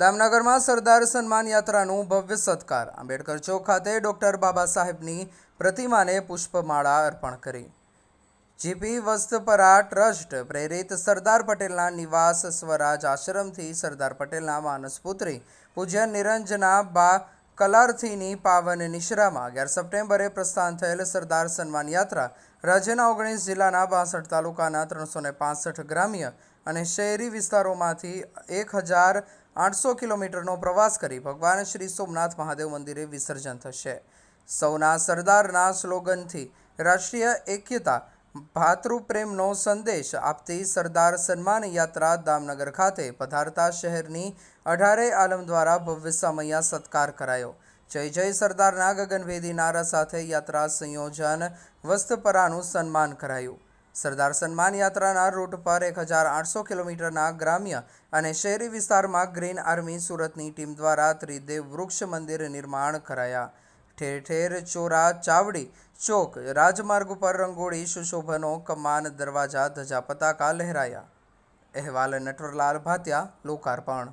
દામનગરમાં સરદાર સન્માન યાત્રાનું ભવ્ય સત્કાર. આંબેડકર ચોક ખાતે ડોક્ટર બાબા સાહેબની પ્રતિમાને પુષ્પમાળા અર્પણ કરી. જીપી વસ્તપરા ટ્રસ્ટ પ્રેરિત સરદાર પટેલના નિવાસ સ્વરાજ આશ્રમથી સરદાર પટેલના માનસપુત્રી પૂજ્ય નિરંજના બા કલાર્થીની પાવન નિશ્રામાં અગિયાર સપ્ટેમ્બરે પ્રસ્થાન થયેલ સરદાર સન્માન યાત્રા રાજ્યના ઓગણીસ જિલ્લાના બાસઠ તાલુકાના ત્રણસો પાસઠ ગ્રામ્ય અને શહેરી વિસ્તારોમાંથી એક હજાર આઠસો કિલોમીટરનો પ્રવાસ કરી ભગવાન શ્રી સોમનાથ મહાદેવ મંદિરે વિસર્જન થશે. સૌના સરદારના સ્લોગનથી રાષ્ટ્રીય એકતા ભાતૃપ્રેમનો સંદેશ આપતી સરદાર સન્માન યાત્રા દામનગર ખાતે પધારતા શહેરની અઢારે આલમ દ્વારા ભવ્ય સમયા સત્કાર કરાયો. જય જય સરદારના ગગનભેદી નારા સાથે યાત્રા સંયોજન વસ્તપરાનું સન્માન કરાયું. સરદાર સન્માન યાત્રાના રૂટ પર એક હજાર આઠસો કિલોમીટરના ગ્રામ્ય અને શહેરી વિસ્તારમાં ગ્રીન આર્મી સુરતની ટીમ દ્વારા ત્રિદેવ વૃક્ષ મંદિર નિર્માણ કરાયા. ઠેર ઠેર ચોરા ચાવડી, ચોક, રાજમાર્ગ ઉપર રંગોળી, સુશોભનો કમાન, દરવાજા, ધજા, પતાકા લહેરાયા. અહેવાલ, નટવરલાલ ભાતિયા લોકાર્પણ.